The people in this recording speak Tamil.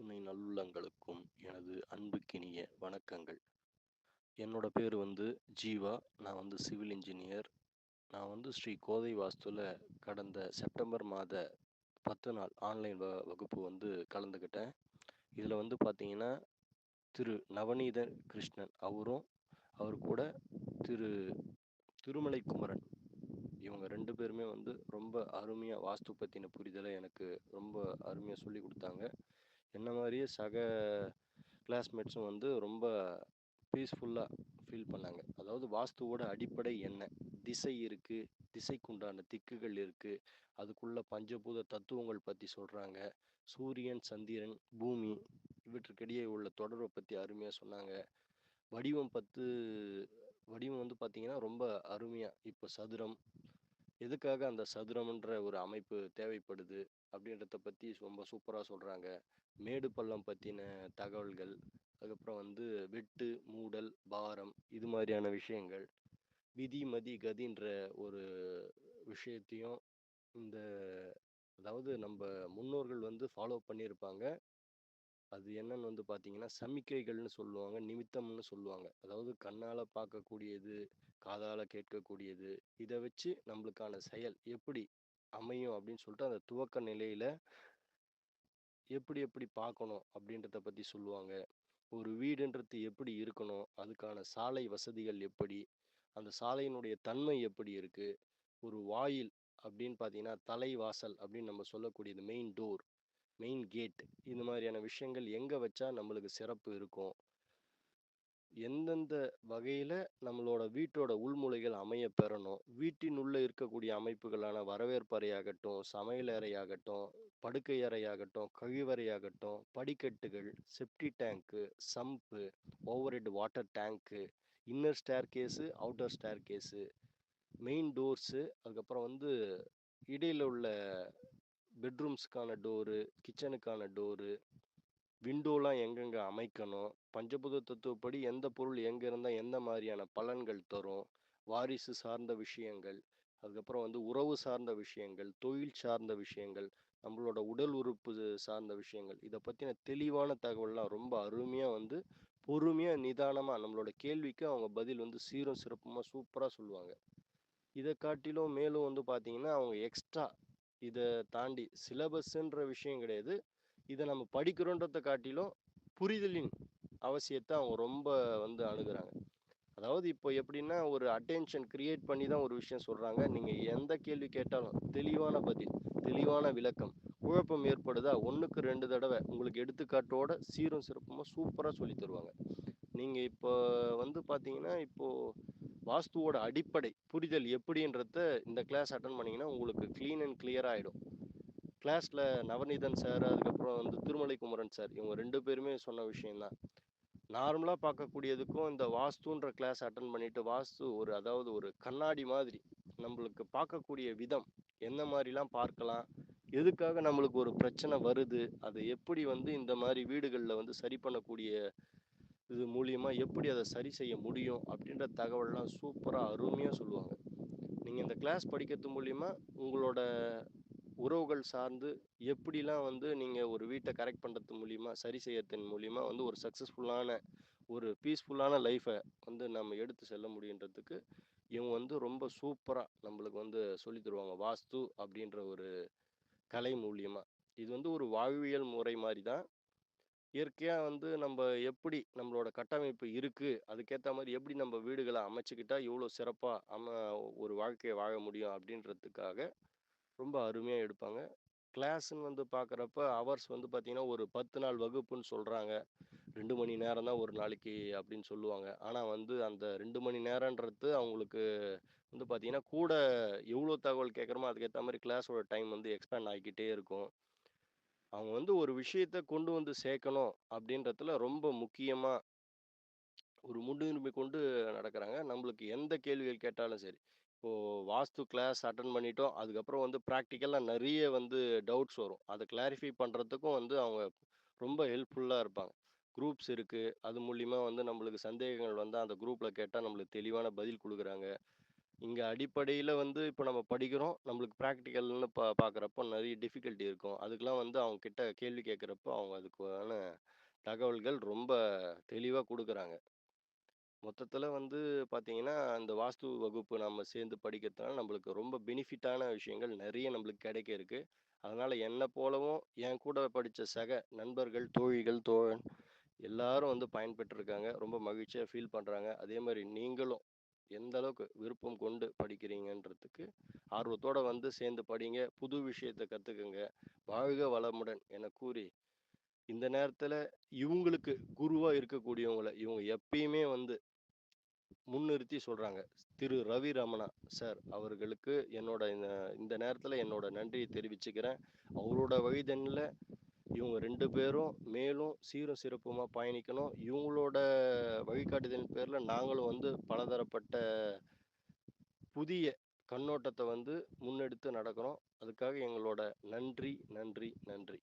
துணை நல்லுள்ளங்களுக்கும் எனது அன்புக்கினிய வணக்கங்கள். என்னோட பேர் வந்து ஜீவா. நான் வந்து சிவில் இன்ஜினியர். நான் வந்து ஸ்ரீ கோதை வாஸ்துவில் கடந்த செப்டம்பர் மாத பத்து நாள் ஆன்லைன் வ வகுப்பு வந்து கலந்துக்கிட்டேன் இதில் வந்து பார்த்தீங்கன்னா திரு நவநீத கிருஷ்ணன் அவரும் அவர் கூட திரு திருமலை குமரன் இவங்க ரெண்டு பேருமே வந்து ரொம்ப அருமையாக வாஸ்து பற்றின புரிதலை எனக்கு ரொம்ப அருமையாக சொல்லி கொடுத்தாங்க. என்ன மாதிரியே சக கிளாஸ்மேட்ஸும் வந்து ரொம்ப பீஸ்ஃபுல்லாக ஃபீல் பண்ணாங்க. அதாவது வாஸ்துவோட அடிப்படை என்ன? திசை இருக்குது திசைக்குண்டான திக்குகள் இருக்குது அதுக்குள்ள பஞ்சபூத தத்துவங்கள் பற்றி சொல்கிறாங்க சூரியன் சந்திரன் பூமி இவற்றுக்கிடையே உள்ள தொடர்பை பற்றி அருமையாக சொன்னாங்க. வடிவம் பத்து வடிவம் வந்து பார்த்திங்கன்னா ரொம்ப அருமையாக இப்போ சதுரம் எதுக்காக அந்த சதுரம்ன்ற ஒரு அமைப்பு தேவைப்படுது? அப்படின்றத பற்றி ரொம்ப சூப்பராக சொல்கிறாங்க மேடு பள்ளம் பற்றின தகவல்கள் அதுக்கப்புறம் வந்து வெட்டு மூடல் பாரம் இது மாதிரியான விஷயங்கள். விதி மதி கதின்ற ஒரு விஷயத்தையும் இந்த அதாவது நம்ம முன்னோர்கள் வந்து ஃபாலோ பண்ணியிருப்பாங்க. அது என்னன்னு வந்து பார்த்தீங்கன்னா சமிக்கைகள்னு சொல்லுவாங்க நிமித்தம்னு சொல்லுவாங்க. அதாவது கண்ணால் பார்க்கக்கூடியது காதால் கேட்கக்கூடியது இதை வச்சு நம்மளுக்கான செயல் எப்படி அமையும் அப்படின்னு சொல்லிட்டு அந்த துவக்க நிலையில் எப்படி எப்படி பார்க்கணும் அப்படின்றத பற்றி சொல்லுவாங்க. ஒரு வீடுன்றது எப்படி இருக்கணும் அதுக்கான சாலை வசதிகள் எப்படி அந்த சாலையினுடைய தன்மை எப்படி இருக்குது ஒரு வாயில் அப்படின்னு பார்த்தீங்கன்னா தலைவாசல் அப்படின்னு நம்ம சொல்லக்கூடியது மெயின் டோர் மெயின் கேட் இந்த மாதிரியான விஷயங்கள் எங்கே வச்சா நம்மளுக்கு சிறப்பு இருக்கும்? எந்தெந்த வகையில் நம்மளோட வீட்டோட உள்முலைகள் அமைய பெறணும்? வீட்டினுள்ளே இருக்கக்கூடிய அமைப்புகளான வரவேற்பறையாகட்டும் சமையலறையாகட்டும் படுக்கை அறையாகட்டும் கழிவறையாகட்டும் படிக்கட்டுகள் septic tank sump overhead water tank inner staircase outer staircase main doors அதுக்கப்புறம் வந்து இடையில் உள்ள பெட்ரூம்ஸ்க்கான டோரு கிச்சனுக்கான டோரு விண்டோலாம் எங்கெங்கே அமைக்கணும் பஞ்சபூத தத்துவப்படி எந்த பொருள் எங்கே இருந்தால் எந்த மாதிரியான பலன்கள் தரும் வாரிசு சார்ந்த விஷயங்கள் அதுக்கப்புறம் வந்து உறவு சார்ந்த விஷயங்கள் தொழில் சார்ந்த விஷயங்கள் நம்மளோட உடல் உறுப்பு சார்ந்த விஷயங்கள் இதை பற்றின தெளிவான தகவல்லாம் ரொம்ப அருமையாக வந்து பொறுமையாக நிதானமாக நம்மளோட கேள்விக்கு அவங்க பதில் வந்து சீரும் சிறப்புமாக சூப்பராக சொல்லுவாங்க. இதை காட்டிலும் மேலும் வந்து பார்த்தீங்கன்னா அவங்க எக்ஸ்ட்ரா இதை தாண்டி சிலபஸ்ன்ற விஷயம் கிடையாது. இதை நம்ம படிக்கிறோன்றத காட்டிலும் புரிதலின் அவசியத்தை அவங்க ரொம்ப வந்து அணுகிறாங்க. அதாவது இப்போ எப்படின்னா ஒரு அட்டென்ஷன் கிரியேட் பண்ணி தான் ஒரு விஷயம் சொல்கிறாங்க நீங்கள் எந்த கேள்வி கேட்டாலும் தெளிவான பதில் தெளிவான விளக்கம் குழப்பம் ஏற்படுதா? ஒன்றுக்கு ரெண்டு தடவை உங்களுக்கு எடுத்துக்காட்டோட சீரும் சிறப்புமாக சூப்பராக சொல்லி தருவாங்க. நீங்கள் இப்போ வந்து பார்த்தீங்கன்னா இப்போது வாஸ்துவோட அடிப்படை புரிதல் எப்படின்றத இந்த கிளாஸ் அட்டன் பண்ணிங்கன்னா உங்களுக்கு க்ளீன் அண்ட் கிளியர் ஆகிடும் கிளாஸில் நவநீதன் சார் அதுக்கப்புறம் வந்து திருமலை குமரன் சார் இவங்க ரெண்டு பேருமே சொன்ன விஷயம்தான். நார்மலாக பார்க்கக்கூடியதுக்கும் இந்த வாஸ்துன்ற கிளாஸ் அட்டன் பண்ணிட்டு வாஸ்து ஒரு அதாவது ஒரு கண்ணாடி மாதிரி நம்மளுக்கு பார்க்கக்கூடிய விதம் எந்த மாதிரிலாம் பார்க்கலாம் எதுக்காக நம்மளுக்கு ஒரு பிரச்சனை வருது அதை எப்படி வந்து இந்த மாதிரி வீடுகளில் வந்து சரி பண்ணக்கூடிய இது மூலியமாக எப்படி அதை சரி செய்ய முடியும் அப்படின்ற தகவல்லாம் சூப்பராக அருமையாக சொல்லுவாங்க. நீங்கள் இந்த கிளாஸ் படிக்கிறது மூலிமா உங்களோட உறவுகள் சார்ந்து எப்படிலாம் வந்து நீங்கள் ஒரு வீட்டை கரெக்ட் பண்ணுறது மூலிமா சரி செய்யறதன் மூலிமா வந்து ஒரு சக்ஸஸ்ஃபுல்லான ஒரு பீஸ்ஃபுல்லான லைஃப்பை வந்து நம்ம எடுத்து செல்ல முடியுன்றதுக்கு இவங்க வந்து ரொம்ப சூப்பராக நம்மளுக்கு வந்து சொல்லி தருவாங்க. வாஸ்து அப்படின்ற ஒரு கலை மூலியமாக இது வந்து ஒரு வாழ்வியல் முறை மாதிரி தான். இயற்கையாக வந்து நம்ம எப்படி நம்மளோட கட்டமைப்பு இருக்குது அதுக்கேற்ற மாதிரி எப்படி நம்ம வீடுகளை அமைச்சுக்கிட்டா இவ்வளோ சிறப்பாக அம ஒரு வாழ்க்கையை வாழ முடியும் அப்படின்றதுக்காக ரொம்ப அருமையாக எடுப்பாங்க. கிளாஸ்ன்னு வந்து பார்க்குறப்ப ஹவர்ஸ் வந்து பார்த்திங்கன்னா ஒரு பத்து நாள் வகுப்புன்னு சொல்கிறாங்க ரெண்டு மணி நேரம் தான் ஒரு நாளைக்கு அப்படின்னு சொல்லுவாங்க. ஆனால் வந்து அந்த ரெண்டு மணி நேரன்றது அவங்களுக்கு வந்து பார்த்திங்கன்னா கூட எவ்வளோ தகவல் கேட்குறோமோ அதுக்கேற்ற மாதிரி கிளாஸோட டைம் வந்து எக்ஸ்பேண்ட் ஆகிக்கிட்டே இருக்கும். அவங்க வந்து ஒரு விஷயத்த கொண்டு வந்து சேர்க்கணும் அப்படின்றதுல ரொம்ப முக்கியமாக ஒரு முன்னுரிமை கொண்டு நடக்கிறாங்க. நம்மளுக்கு எந்த கேள்விகள் கேட்டாலும் சரி. இப்போது வாஸ்து கிளாஸ் அட்டன் பண்ணிட்டோம். அதுக்கப்புறம் வந்து ப்ராக்டிக்கலாக நிறைய வந்து டவுட்ஸ் வரும். அதை கிளாரிஃபை பண்ணுறதுக்கும் வந்து அவங்க ரொம்ப ஹெல்ப்ஃபுல்லாக இருப்பாங்க. குரூப்ஸ் இருக்குது அது மூலிமா வந்து நம்மளுக்கு சந்தேகங்கள் வந்தால் அந்த குரூப்பில் கேட்டால் நம்மளுக்கு தெளிவான பதில் கொடுக்குறாங்க. இங்க அடிப்படையில வந்து இப்ப நம்ம படிக்கிறோம். நம்மளுக்கு ப்ராக்டிக்கல்னு பா பார்க்குறப்போ நெறைய டிஃபிகல்டி இருக்கும். அதுக்கெல்லாம் வந்து அவங்க கிட்ட கேள்வி கேட்கிறப்போ, அவங்க அதுக்கான தகவல்கள் ரொம்ப தெளிவா குடுக்குறாங்க. மொத்தத்தில் வந்து பார்த்தீங்கன்னா, அந்த வாஸ்து வகுப்பு நம்ம சேர்ந்து படிக்கிறதுனால நம்மளுக்கு ரொம்ப பெனிஃபிட்டான விஷயங்கள் நெறைய நம்மளுக்கு கிடைக்க இருக்கு. அதனால என்ன போலவும் என் கூட படிச்ச சக நண்பர்கள், தோழிகள், தோழன் எல்லாரும் வந்து பயன்பெற்றிருக்காங்க. ரொம்ப மகிழ்ச்சியா ஃபீல் பண்றாங்க. அதே மாதிரி நீங்களும் எந்த அளவுக்கு விருப்பம் கொண்டு படிக்கிறீங்கன்றதுக்கு ஆர்வத்தோட வந்து சேர்ந்து படிங்க. புது விஷயத்த கத்துக்கங்க. வாழ்க வளமுடன் என கூறி, இந்த நேரத்துல இவங்களுக்கு குருவா இருக்கக்கூடியவங்கள இவங்க எப்பயுமே வந்து முன்னிறுத்தி சொல்றாங்க. திரு ரவி ரமணா சார் அவர்களுக்கு என்னோட இந்த இந்த நேரத்துல என்னோட நன்றிய தெரிவிச்சுக்கிறேன். அவரோட வழிதன்ல இவங்க ரெண்டு பேரும் மேலும் சீரும் சிறப்புமா பயணிக்கணும். இவங்களோட வழிகாட்டுதலின் பேர்ல நாங்களும் வந்து பலதரப்பட்ட புதிய கண்ணோட்டத்தை வந்து முன்னெடுத்து நடக்கிறோம். அதுக்காக எங்களோட நன்றி, நன்றி, நன்றி.